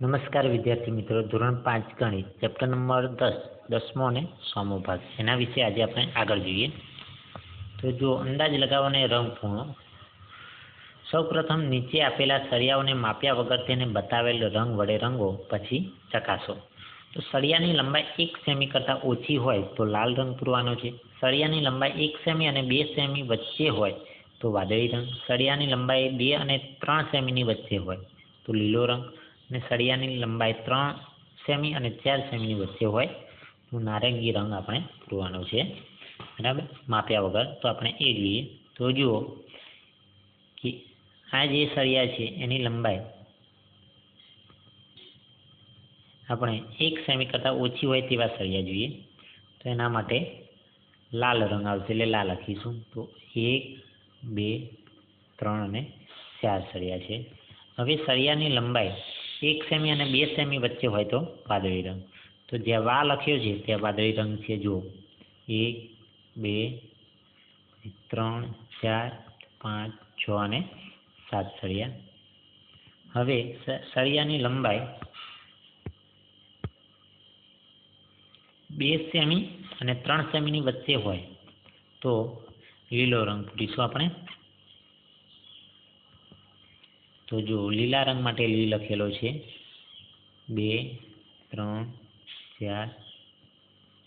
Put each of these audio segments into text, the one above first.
નમસ્કાર વિદ્યાર્થી મિત્રો, ધોરણ પાંચ ગણિત ચેપ્ટર નંબર દસ, દસમો અને સોમો ભાગ. એના વિશે આજે આપણે આગળ જોઈએ. તો જો અંદાજ લગાવવાને રંગ પૂર્ણ. સૌપ્રથમ નીચે આપેલા સળિયાઓને માપ્યા વગર તેને બતાવેલ રંગ વડે રંગો, પછી ચકાસો. તો સળિયાની લંબાઈ એક સેમી કરતાં ઓછી હોય તો લાલ રંગ પૂરવાનો છે. સળિયાની લંબાઈ એક સેમી અને બે સેમી વચ્ચે હોય તો વાદળી રંગ. સળિયાની લંબાઈ બે અને ત્રણ સેમીની વચ્ચે હોય તો લીલો રંગ. અને સળિયાની લંબાઈ ત્રણ સેમી અને ચાર સેમીની વચ્ચે હોય, તો નારંગી રંગ આપણે પૂરવાનો છે. બરાબર? માપ્યા વગર. તો આપણે એ જોઈએ. તો જુઓ કે આ જે સળિયા છે, એની લંબાઈ આપણે એક સેમી કરતાં ઓછી હોય તેવા સળિયા જોઈએ. તો એના માટે લાલ રંગ આવશે. એટલે લાલ લખીશું. તો એક, બે, ત્રણ અને ચાર સળિયા છે. હવે સળિયાની લંબાઈ એક સેમી અને બે સેમી વચ્ચે હોય તો વાદળી રંગ. તો જ્યાં વા લખ્યો છે ત્યાં વાદળી રંગ છે, જુઓ. એક, બે, ત્રણ, ચાર, પાંચ, છ અને સાત સળિયા. હવે સળિયાની લંબાઈ બે સેમી અને ત્રણ સેમીની વચ્ચે હોય તો લીલો રંગ પૂરીશું આપણે. તો જો લીલા રંગ માટે લી લખેલો છે. બે, ત્રણ, ચાર,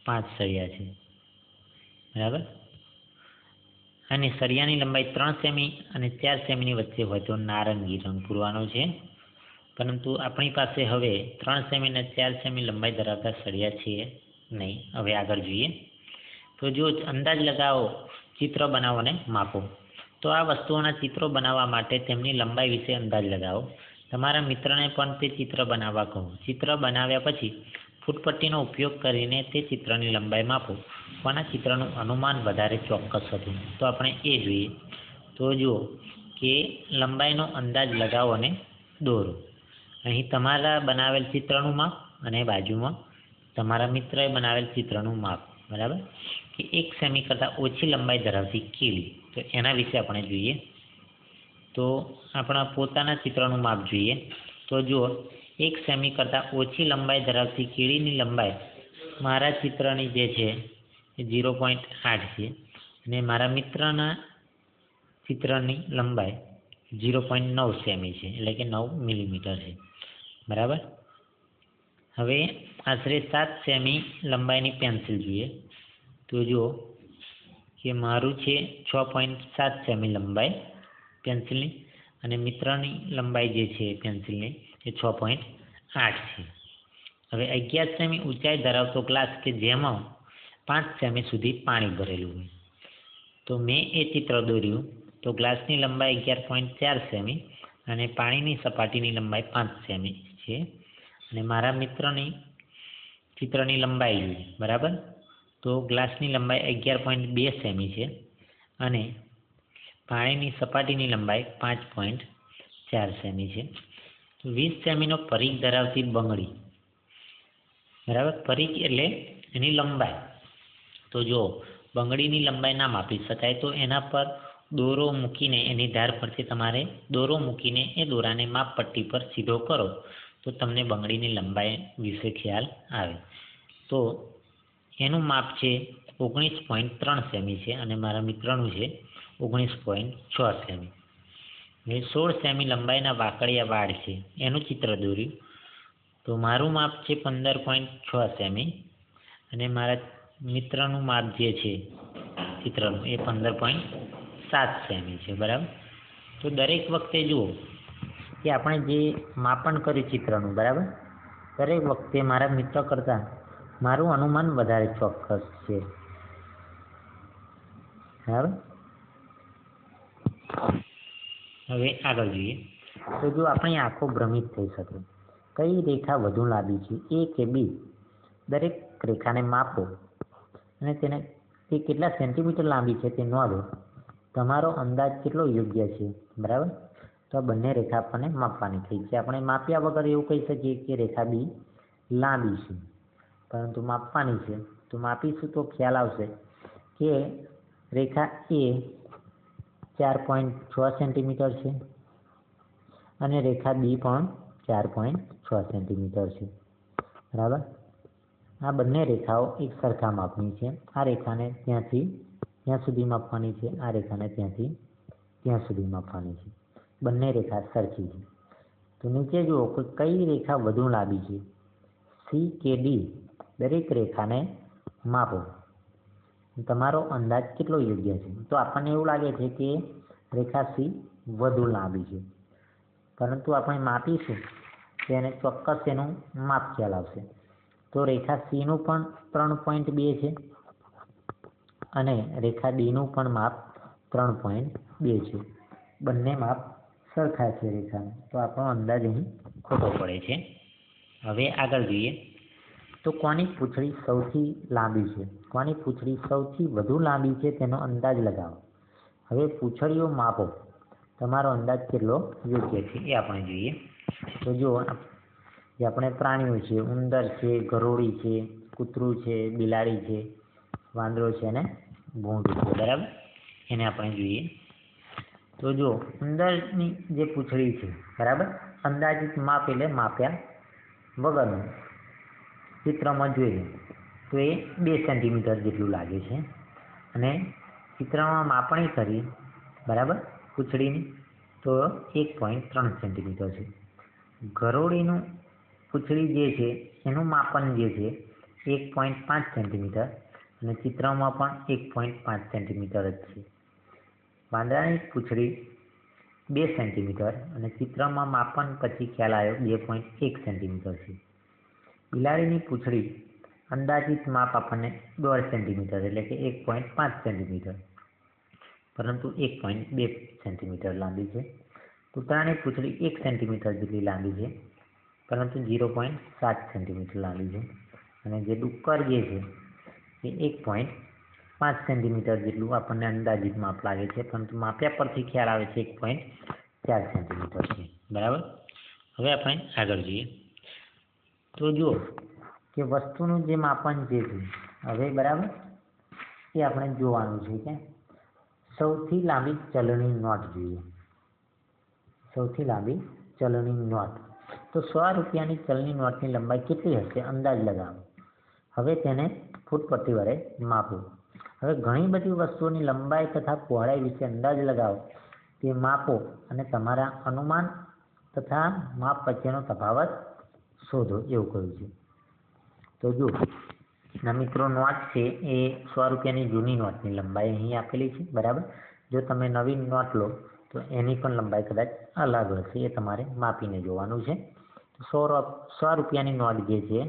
પાંચ સળિયા છે. બરાબર? અને સળિયાની લંબાઈ ત્રણ સેમી અને ચાર સેમીની વચ્ચે હોય તો નારંગી રંગ પૂરવાનો છે. પરંતુ આપણી પાસે હવે ત્રણ સેમી અને ચાર સેમી લંબાઈ ધરાવતા સળિયા છે નહીં. હવે આગળ જોઈએ. તો જો અંદાજ લગાવો, ચિત્ર બનાવો અને માપો. તો આ વસ્તુઓના ચિત્રો બનાવવા માટે તેમની લંબાઈ વિશે અંદાજ લગાવો. તમારા મિત્રને પણ તે ચિત્ર બનાવવા કહો. ચિત્ર બનાવ્યા પછી ફૂટપટ્ટીનો ઉપયોગ કરીને તે ચિત્રની લંબાઈ માપો. કોના ચિત્રનું અનુમાન વધારે ચોક્કસ હતું? તો આપણે એ જોઈએ. તો જુઓ, કે લંબાઈનો અંદાજ લગાવો અને દોરો. અહીં તમારા બનાવેલ ચિત્રનું માપ અને બાજુમાં તમારા મિત્રએ બનાવેલ ચિત્રનું માપ. બરાબર? કે એક સેમી કરતાં ઓછી લંબાઈ ધરાવતી કીડી. તો એના વિશે આપણે જોઈએ. તો આપણા પોતાના ચિત્રનું માપ જોઈએ. તો જુઓ, એક સેમી કરતાં ઓછી લંબાઈ ધરાવતી કીડીની લંબાઈ મારા ચિત્રની જે છે, એ ઝીરો પોઈન્ટ આઠ છે. અને મારા મિત્રના ચિત્રની લંબાઈ ઝીરો પોઈન્ટ નવ સેમી છે, એટલે કે નવ મિલીમીટર છે. બરાબર? હવે આશરે સાત સેમી લંબાઈની પેન્સિલ જોઈએ. તો જુઓ કે મારું છે છ પોઈન્ટ સાત સેમી લંબાઈ પેન્સિલની અને મિત્રની લંબાઈ જે છે પેન્સિલની એ છ પોઈન્ટ આઠ છે. હવે અગિયાર સેમી ઊંચાઈ ધરાવતો ગ્લાસ કે જેમાં પાંચ સેમી સુધી પાણી ભરેલું હોય. તો મેં એ ચિત્ર દોર્યું તો ગ્લાસની લંબાઈ અગિયાર પોઈન્ટ ચાર સેમી અને પાણીની સપાટીની લંબાઈ પાંચ સેમી છે. અને મારા મિત્રની ચિત્રની લંબાઈ બરાબર? તો ગ્લાસની લંબાઈ અગિયાર પોઈન્ટ બે સેમી છે અને પાણીની સપાટીની લંબાઈ પાંચ પોઈન્ટ ચાર સેમી છે. વીસ સેમીનો પરીખ ધરાવતી બંગડી, બરાબર? પરીખ એટલે એની લંબાઈ. તો જો બંગડીની લંબાઈ ના માપી શકાય તો એના પર દોરો મૂકીને એની ધાર પરથી તમારે દોરો મૂકીને એ દોરાને માપ પટ્ટી પર સીધો કરો તો તમને બંગડીની લંબાઈ વિશે ખ્યાલ આવે. તો એનું માપ છે ઓગણીસ પોઈન્ટ ત્રણ સેમી છે અને મારા મિત્રનું છે ઓગણીસ પોઈન્ટ છ સેમી. એ સોળ સેમી લંબાઈના વાકડિયા વાળ છે. એનું ચિત્ર દોર્યું. તો મારું માપ છે પંદર પોઈન્ટ છ સેમી અને મારા મિત્રનું માપ જે છે ચિત્રનું એ પંદર પોઈન્ટ સાત સેમી છે, બરાબર? તો દરેક વખતે જુઓ કે આપણે જે માપન કર્યું ચિત્રનું, બરાબર? દરેક વખતે મારા મિત્ર કરતાં મારું અનુમાન વધારે ચોક્કસ છે. બરાબર હવે આગળ જોઈએ. તો જો આપણી આંખો ભ્રમિત થઈ શકે, કઈ રેખા વધુ લાંબી છે? એ કે બી? દરેક રેખાને માપો. અને તેને, તે કેટલા સેન્ટીમીટર લાંબી છે તે નોંધો. તમારો અંદાજ કેટલો યોગ્ય છે? બરાબર? તો આ બંને રેખા આપણને માપવાની થઈ છે. આપણે માપ્યા વગર એવું કહી શકીએ કે રેખા બી લાંબી છે. પરંતુ માપવાની છે. તો માપીશું તો ખ્યાલ આવશે કે રેખા એ ચાર પોઈન્ટ છ સેન્ટીમીટર છે અને રેખા બી પણ ચાર પોઈન્ટ છ સેન્ટીમીટર છે. બરાબર? આ બંને રેખાઓ એક સરખા માપની છે. આ રેખાને ત્યાંથી ત્યાં સુધી માપવાની છે. આ રેખાને ત્યાંથી ત્યાં સુધી માપવાની છે. બંને રેખા સરખી છે. તો નીચે જુઓ, કઈ રેખા વધુ લાંબી છે? સી કે ડી? દરેક રેખાને માપો. તમારો અંદાજ કેટલો યોગ્ય છે? તો આપણને એવું લાગે છે કે રેખા સી વધુ લાંબી છે. પરંતુ આપણે માપીશું તેને ચોક્કસ એનું માપ ખ્યાલ આવશે. તો રેખા સીનું પણ ત્રણ પોઈન્ટ બે છે અને રેખા ડીનું પણ માપ ત્રણ પોઈન્ટ બે છે. બંને માપ સરખા છે રેખાના. તો આપણો અંદાજ અહીં ખોટો પડે છે. હવે આગળ જોઈએ. તો કોની પૂંછડી સૌથી લાંબી છે? કોની પૂંછડી સૌથી વધુ લાંબી છે તેનો અંદાજ લગાવો. હવે પૂંછડીઓ માપો. તમારો અંદાજ કેટલો યોગ્ય છે એ આપણે જોઈએ. તો જો જે આપણે પ્રાણીઓ છે, ઉંદર છે, ગરોળી છે, કૂતરું છે, બિલાડી છે, વાંદરો છે અને ભૂંડ છે, બરાબર? એને આપણે જોઈએ. તો જો ઉંદરની જે પૂંછડી છે, બરાબર? અંદાજિત માપ એટલે માપ્યા વગરનું. ચિત્રમાં જોઈએ તો એ બે સેન્ટીમીટર જેટલું લાગે છે. અને ચિત્રમાં માપણી કરી, બરાબર? પૂંછડીની તો એક પોઈન્ટ ત્રણ સેન્ટીમીટર છે. ગરોળીનું પૂંછડી જે છે, એનું માપન જે છે, એક પોઈન્ટ પાંચ સેન્ટીમીટર અને ચિત્રમાં પણ એક પોઈન્ટ પાંચ સેન્ટીમીટર જ છે. વાંદરાની પૂંછડી બે સેન્ટીમીટર અને ચિત્રમાં માપન પછી ખ્યાલ આવ્યો બે પોઈન્ટ એક સેન્ટીમીટર છે. બિલાડીની પૂંછડી અંદાજિત માપ આપણને દોઢ સેન્ટીમીટર એટલે કે એક પોઈન્ટ પાંચ સેન્ટીમીટર. પરંતુ એક પોઈન્ટ બે સેન્ટીમીટર લાંબી છે. કૂતરાની પૂંછડી એક સેન્ટીમીટર જેટલી લાંબી છે, પરંતુ ઝીરો પોઈન્ટ સાત સેન્ટીમીટર લાંબી છે. અને જે ડુક્કર જે છે, એ એક પોઈન્ટ પાંચ સેન્ટીમીટર જેટલું આપણને અંદાજિત માપ લાગે છે, પરંતુ માપ્યા પરથી ખ્યાલ આવે છે એક પોઈન્ટ ચાર સેન્ટીમીટર છે. બરાબર? હવે આપણે આગળ જઈએ. તો જુઓ કે વસ્તુનું જે માપન જે છે, હવે બરાબર? એ આપણે જોવાનું છે કે સૌથી લાંબી ચલણી નોટ જોઈએ. સૌથી લાંબી ચલણી નોટ. તો સો રૂપિયાની ચલણી નોટની લંબાઈ કેટલી હશે? અંદાજ લગાવો. હવે તેને ફૂટપટ્ટી વડે માપો. હવે ઘણી બધી વસ્તુઓની લંબાઈ તથા પહોળાઈ વિશે અંદાજ લગાવો. તે માપો અને તમારા અનુમાન તથા માપ વચ્ચેનો તફાવત શોધો, એવું કહ્યું છે. તો જો ના મિત્રો નોટ છે, એ સો રૂપિયાની જૂની નોટની લંબાઈ અહીં આપેલી છે, બરાબર? જો તમે નવી નોટ લો, તો એની પણ લંબાઈ કદાચ અલગ હશે, એ તમારે માપીને જોવાનું છે. સો સો રૂપિયાની નોટ જે છે,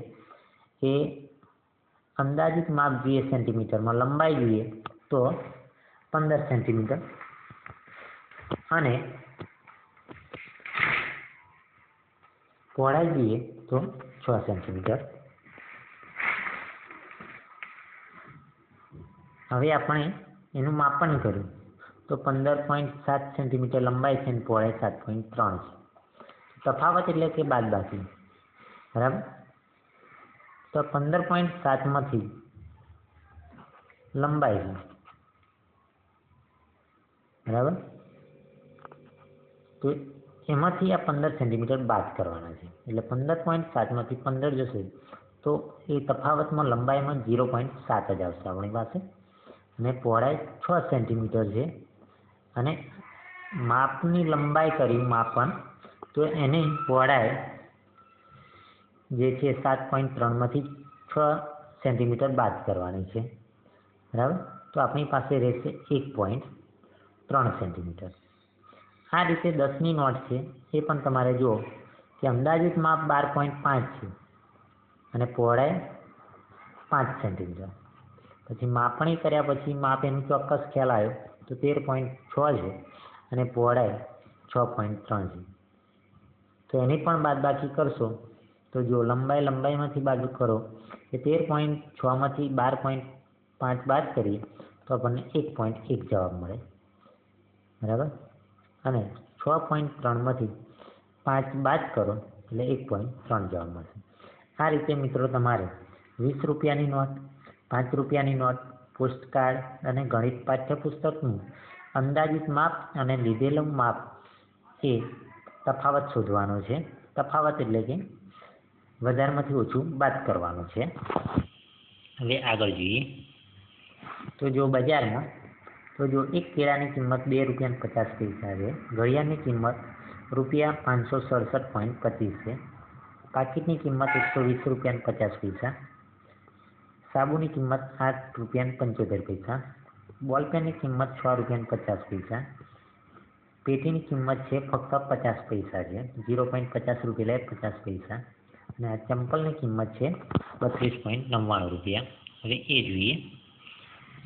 એ અંદાજિત માપ જોઈએ સેન્ટીમીટરમાં, લંબાઈ જોઈએ તો પંદર સેન્ટીમીટર અને પહોળાઈ દઈએ તો છ સેન્ટીમીટર હવે આપણે એનું માપન કર્યું તો પંદર પોઈન્ટ સાત સેન્ટીમીટર લંબાઈ છે અને પહોળાઈ સાત પોઈન્ટ ત્રણ છે. તફાવત એટલે કે બાદબાકી. બરાબર? તો પંદર પોઈન્ટ સાતમાંથી લંબાઈ બરાબર? તો એમાંથી આ પંદર સેન્ટીમીટર બાદ કરવાના છે. એટલે પંદર પોઈન્ટ સાતમાંથી પંદર જશે, તો એ તફાવતમાં લંબાઈમાં ઝીરો પોઈન્ટ સાત જ આવશે આપણી પાસે. અને પહોળાઈ છ સેન્ટીમીટર છે. અને માપની લંબાઈ કર્યું માપન, તો એની પહોળાઈ જે છે સાત પોઈન્ટ ત્રણમાંથી છ સેન્ટીમીટર બાદ કરવાની છે. બરાબર? તો આપણી પાસે રહેશે એક પોઈન્ટ ત્રણ સેન્ટીમીટર. આ રીતે દસની નોટ છે, એ પણ તમારે જુઓ કે અંદાજિત માપ બાર પોઈન્ટ પાંચ છે અને પહોળાઈ પાંચ સેન્ટીમીટર. પછી માપણી કર્યા પછી માપ એનું ચોક્કસ ખ્યાલ આવ્યો, તો તેર પોઈન્ટ છ છે અને પહોળાઈ છ પોઈન્ટ ત્રણ છે. તો એની પણ બાદબાકી કરશો, તો જો લંબાઈ લંબાઈમાંથી બાજુ કરો, કે તેર પોઈન્ટ છમાંથી બાર પોઈન્ટ પાંચ બાદ કરીએ, તો આપણને એક પોઈન્ટ એક જવાબ મળે. બરાબર? અને છ પોઈન્ટ ત્રણમાંથી પાંચ બાદ કરો એટલે એક પોઈન્ટ ત્રણ જવાબ મળશે. આ રીતે મિત્રો તમારે વીસ રૂપિયાની નોટ, પાંચ રૂપિયાની નોટ પોસ્ટકાર્ડ અને ગણિત પાઠ્યપુસ્તકનું અંદાજિત માપ અને લીધેલું માપ એ તફાવત શોધવાનો છે. તફાવત એટલે કે વધારેમાંથી ઓછું બાદ કરવાનું છે. હવે આગળ જોઈએ. તો જો બજારમાં તો જો એક કેળાની કિંમત બે રૂપિયા પચાસ પૈસા છે, ઘડિયાળની કિંમત રૂપિયા પાંચસો સડસઠ પોઈન્ટ પચીસ છે, પાકીટની કિંમત એકસો વીસ રૂપિયા પચાસ પૈસા, સાબુની કિંમત આઠ રૂપિયા પંચોતેર પૈસા, બોલપેનની કિંમત છ રૂપિયા પચાસ પૈસા, પેટીની કિંમત છે ફક્ત પચાસ પૈસા છે, ઝીરો પોઈન્ટ પચાસ રૂપિયા લે પચાસ પૈસા, અને આ ચંપલની કિંમત છે બત્રીસ પોઈન્ટ નવ્વાણું રૂપિયા. હવે એ જોઈએ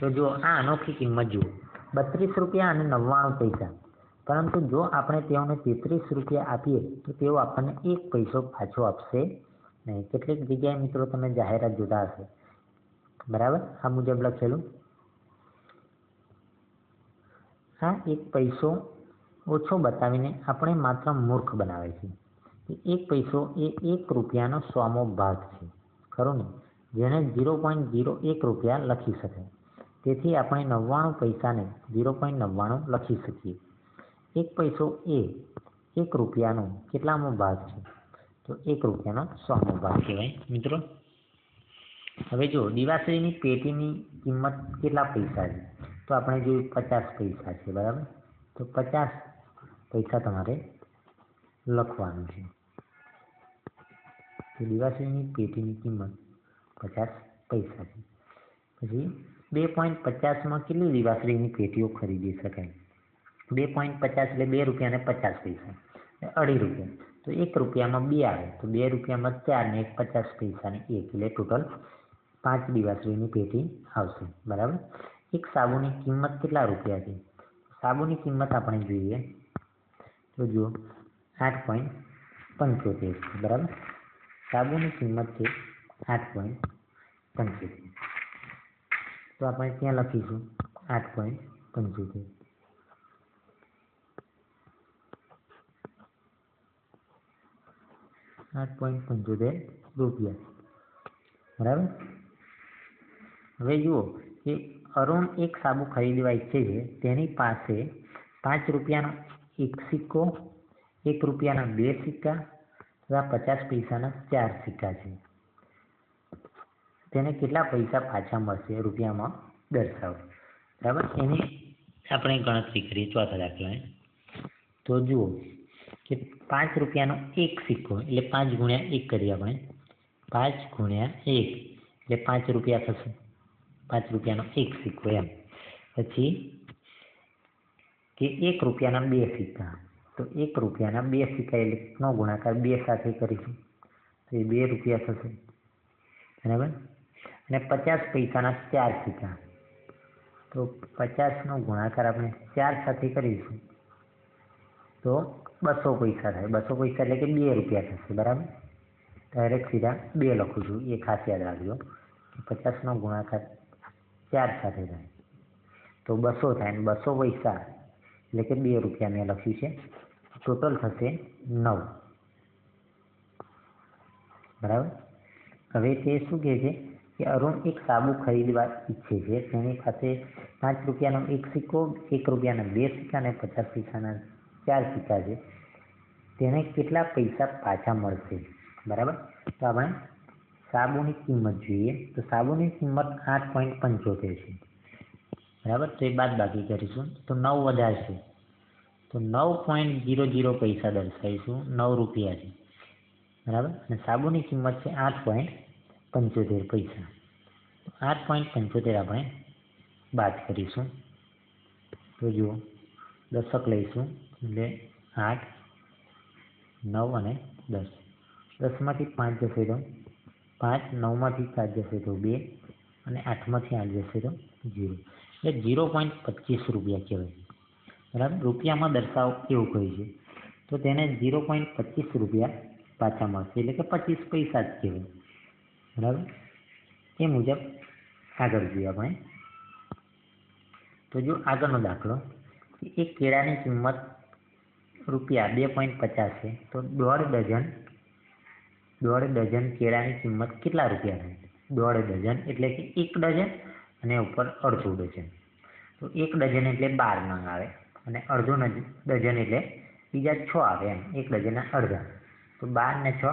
તો જો આ અનોખી કિંમત જુઓ, બત્રીસ રૂપિયા અને નવ્વાણું પૈસા. પરંતુ જો આપણે તેઓને તેત્રીસ રૂપિયા આપીએ, તો તેઓ આપણને એક પૈસો પાછો આપશે નહીં. કેટલીક જગ્યાએ મિત્રો તમે જાહેરાત જોતા હશે. બરાબર? આ મુજબ લખેલું. આ એક પૈસો ઓછો બતાવીને આપણે માત્ર મૂર્ખ બનાવે છે. કે એક પૈસો એ એક રૂપિયાનો સોમો ભાગ છે. ખરું ને? જેને ઝીરો પોઈન્ટ ઝીરો એક રૂપિયા લખી શકાય તેથી આપણે નવ્વાણું પૈસાને ઝીરો પોઈન્ટ નવ્વાણું લખી શકીએ. એક પૈસો એ એક રૂપિયાનો કેટલામો ભાગ છે? તો એક રૂપિયાનો સોમો ભાગ કહેવાય. મિત્રો, હવે જો દિવાશ્રીની પેટીની કિંમત કેટલા પૈસા છે? તો આપણે જોયું પચાસ પૈસા છે, બરાબર? તો પચાસ પૈસા તમારે લખવાનું છે. તો દિવાસળીની પેટીની કિંમત પચાસ પૈસા છે. પછી બે પોઈન્ટ પચાસમાં કેટલી દિવાસળીની પેટીઓ ખરીદી શકાય? બે પોઈન્ટ પચાસ એટલે બે રૂપિયા ને પચાસ પૈસા અઢી રૂપિયા. તો એક રૂપિયામાં બે આવે, તો બે રૂપિયામાં ચાર ને એક પચાસ પૈસા ને એક. એટલે ટોટલ પાંચ દિવાસળીની પેટી આવશે. બરાબર? એક સાબુની કિંમત કેટલા રૂપિયા છે? સાબુની કિંમત આપણે જોઈએ. તો જુઓ, આઠ પોઈન્ટ પંચોતેર. બરાબર? સાબુની કિંમત છે આઠ પોઈન્ટ પંચોતેર. તો આપણે ત્યાં લખીશું આઠ પોઈન્ટ પંચોતેર. આઠ પોઈન્ટ પંચોતેર રૂપિયા. બરાબર? હવે જુઓ કે અરુણ એક સાબુ ખરીદવા ઈચ્છે છે, તેની પાસે પાંચ રૂપિયાનો એક સિક્કો, એક રૂપિયાના બે સિક્કા, તથા પચાસ પૈસાના ચાર સિક્કા છે. તેને કેટલા પૈસા પાછા મળશે રૂપિયામાં દર્શાવો. બરાબર? એની આપણે ગણતરી કરીએ, ચોથા દાખલા તો જુઓ કે પાંચ રૂપિયાનો એક સિક્કો, એટલે પાંચ ગુણ્યા એક કરીએ આપણે. પાંચ ગુણ્યા એક, એટલે પાંચ રૂપિયા થશે. પાંચ રૂપિયાનો એક સિક્કો એમ. પછી કે એક રૂપિયાના બે સિક્કા. તો એક રૂપિયાના બે સિક્કા એટલે નો ગુણાકાર બે સાથે કરીશું. તો એ બે રૂપિયા થશે. બરાબર? અને પચાસ પૈસાના ચાર સિક્કા તો પચાસનો ગુણાકાર આપણે ચાર સાથે કરીશું. તો બસો પૈસા થાય. બસો પૈસા એટલે કે બે રૂપિયા થશે, બરાબર? ડાયરેક્ટ સીધા બે લખું છું. એ ખાસ યાદ રાખજો. કે પચાસનો ગુણાકાર ચાર સાથે થાય. તો બસો થાય અને બસો પૈસા એટલે કે બે રૂપિયા મેં લખ્યું છે. ટોટલ થશે નવ. બરાબર? હવે તે શું કહે છે? કે અરુણ એક સાબુ ખરીદવા ઈચ્છે છે. તેની પાસે પાંચ રૂપિયાનો એક સિક્કો, એક રૂપિયાના બે સિક્કા અને પચાસ પૈસાના ચાર સિક્કા છે. તેને કેટલા પૈસા પાછા મળશે? બરાબર? તો આપણે સાબુની કિંમત જોઈએ. તો સાબુની કિંમત આઠ પોઈન્ટ પંચોતેર છે. બરાબર? તો એ બાદ બાકી કરીશું. તો નવ વધારશે તો નવ પોઈન્ટ જીરો જીરો પૈસા દર્શાવીશું. નવ રૂપિયા છે. બરાબર? અને સાબુની કિંમત છે આઠ પોઈન્ટ પંચોતેર પૈસા આઠ પોઈન્ટ પંચોતેર આપણે બાદ કરીશું. તો જુઓ, દશક લઈશું, એટલે આઠ, નવ અને દસ. દસમાંથી પાંચ જશે તો પાંચ, નવમાંથી સાત જશે તો બે અને આઠમાંથી આઠ જશે તો જીરો. એટલે જીરો પોઈન્ટ પચીસ રૂપિયા કહેવાય. બરાબર? રૂપિયામાં દર્શાવો એવું કહે છે? તો તેને જીરો પોઈન્ટ પચીસ રૂપિયા પાછા મળશે. એટલે કે પચીસ પૈસા જ કહેવાય. બરાબર? એ મુજબ આગળ જોઈએ આપણે. તો જો આગળનો દાખલો એક કેળાની કિંમત રૂપિયા બે પોઈન્ટ પચાસ છે, તો દોઢ ડઝન દોઢ ડઝન કેળાની કિંમત કેટલા રૂપિયા થાય? દોઢ ડઝન એટલે કે એક ડઝન અને ઉપર અડધું ડઝન. તો એક ડઝન એટલે બાર નંગ આવે અને અડધો ડઝન એટલે બીજા છ આવે એમ, એક ડઝનના અડધા. તો બાર ને છ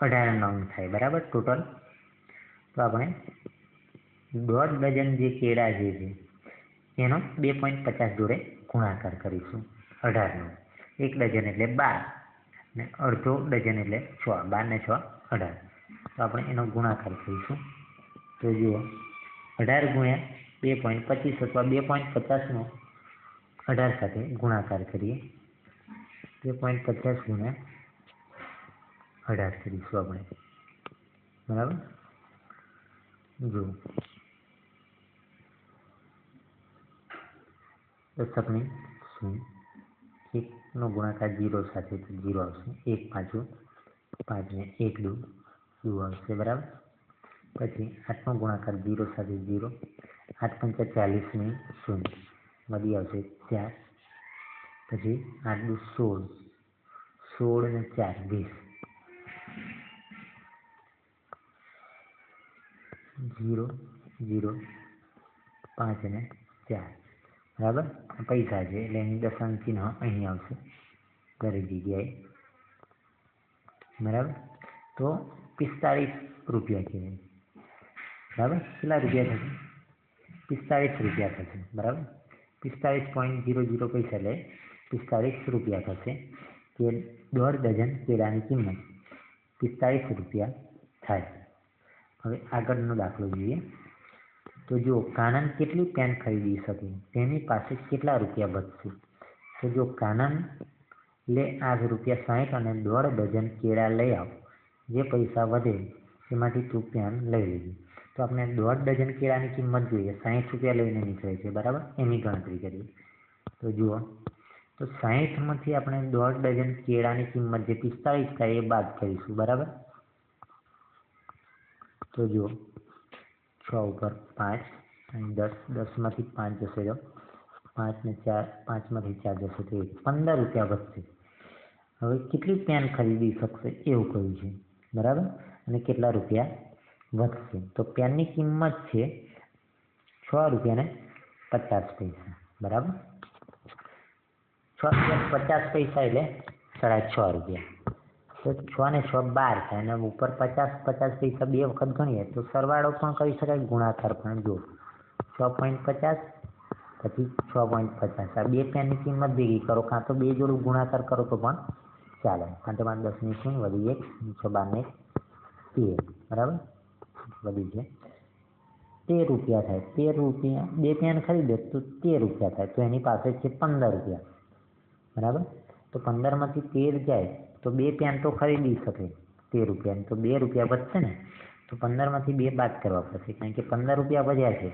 અઢાર નંગ થાય, બરાબર? ટોટલ તો આપણે દોઢ ડઝન જે કેળા જે છે, એનો બે પોઈન્ટ પચાસ જોડે ગુણાકાર કરીશું. અઢારનો એક ડઝન એટલે બાર ને અડધો ડઝન એટલે છ. બાર ને છ, અઢાર. તો આપણે એનો ગુણાકાર કરીશું. તો જુઓ, અઢાર ગુણ્યા બે પોઈન્ટ પચીસ અથવા બે પોઈન્ટ પચાસનો અઢાર સાથે ગુણાકાર કરીએ. બે પોઈન્ટ પચાસ ગુણ્યા અઢાર કરીશું આપણે બરાબર? જો. દશકની શું? એકનો ગુણાકાર જીરો સાથે તો જીરો આવશે. એક પાછું પાંચને એક દુ દુ આવશે? બરાબર? પછી આઠનો ગુણાકાર જીરો સાથે જીરો. આઠ પંચા ચાલીસની શૂન્ય. વધી આવશે ચાર. પછી આઠ દુ સોળ. સોળ ને ચાર, વીસ. જીરો જીરો પાંચ અને ચાર બરાબર આ પૈસા છે એટલે એની દશાંશ ચિહ્ન અહીં આવશે દરેક જગ્યાએ બરાબર તો પિસ્તાળીસ રૂપિયા કહેવાય બરાબર કેટલા રૂપિયા થશે પિસ્તાળીસ રૂપિયા થશે બરાબર પિસ્તાળીસ પોઈન્ટ ઝીરો ઝીરો પૈસા એટલે પિસ્તાળીસ રૂપિયા થશે કે દોઢ ડઝન કેળાની કિંમત પિસ્તાળીસ રૂપિયા થાય હવે આગળનો દાખલો જોઈએ. તો જો કાનન કેટલી પેન ખરીદી શકે? તેની પાસે કેટલા રૂપિયા બચશે? તો જો કાનન લે આજ રૂપિયા સાહીઠ અને દોઢ ડઝન કેળા લઈ આવ. જે પૈસા વધે તેમાંથી તું પેન લઈ લેજે. તો આપણે દોઢ ડઝન કેળાની કિંમત જોઈએ. સાહીઠ રૂપિયા લઈને નીકળે છે, બરાબર? એની ગણતરી કરીએ. તો જુઓ. તો સાહીઠમાંથી આપણે દોઢ ડઝન કેળાની કિંમત જે પિસ્તાળીસ થાય એ બાદ કરીશું, બરાબર? તો જુઓ છ ઉપર પાંચ અને દસ, દસમાંથી પાંચ જશે તો પાંચ ને ચાર, પાંચમાંથી ચાર જશે તો એક પંદર રૂપિયા વધશે. હવે કેટલી પેન ખરીદી શકશે એવું કહ્યું છે. બરાબર? અને કેટલા રૂપિયા વધશે? તો પેનની કિંમત છે છ રૂપિયાને પચાસ પૈસા. બરાબર? છ રૂપિયા પચાસ પૈસા એટલે સાડા છ રૂપિયા. તો છ ને છ બાર થાય અને ઉપર પચાસ પચાસ પૈસા બે વખત ગણીએ તો સરવાળો પણ કરી શકાય, ગુણાકાર પણ જો. છ પોઈન્ટ પચાસ, પછી છ પોઈન્ટ પચાસ. આ બે પેનની કિંમત ભેગી કરો. કાં તો બે જોડું ગુણાકાર કરો તો પણ ચાલે. કાં તો પાંચ દસની શૂન્ય વધી એક છ બારને તેર. બરાબર? વધી છે તેર રૂપિયા થાય. તેર રૂપિયા, બે પેન ખરીદે તો તેર રૂપિયા થાય. તો એની પાસે છે પંદર રૂપિયા. બરાબર? તો પંદરમાંથી તેર જાય. તો બે પેન તો ખરીદી શકે, તેર રૂપિયાની. તો બે રૂપિયા વધશે ને, તો પંદરમાંથી બે બાદ કરવા પડશે, કારણ કે પંદર રૂપિયા વધ્યા છે.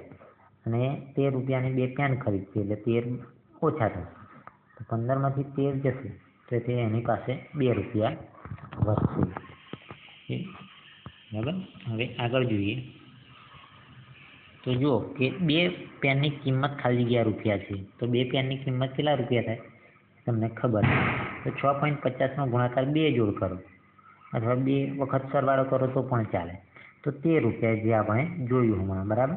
અને તેર રૂપિયાની બે પેન ખરીદશે એટલે તેર ઓછા થશે. તો પંદરમાંથી તેર જશે, તો તે એની પાસે બે રૂપિયા વધશે. બરાબર? હવે આગળ જોઈએ. તો જુઓ કે બે પેનની કિંમત ખાલી જગ્યા રૂપિયા છે. તો બે પેનની કિંમત કેટલા રૂપિયા થાય? તમને ખબર તો છ પોઈન્ટ પચાસનો ગુણાકાર બે જોડ કરો. અથવા બે વખત સરવાળો કરો તો પણ ચાલે. તો તેર રૂપિયા જે આપણે જોયું હમણાં, બરાબર?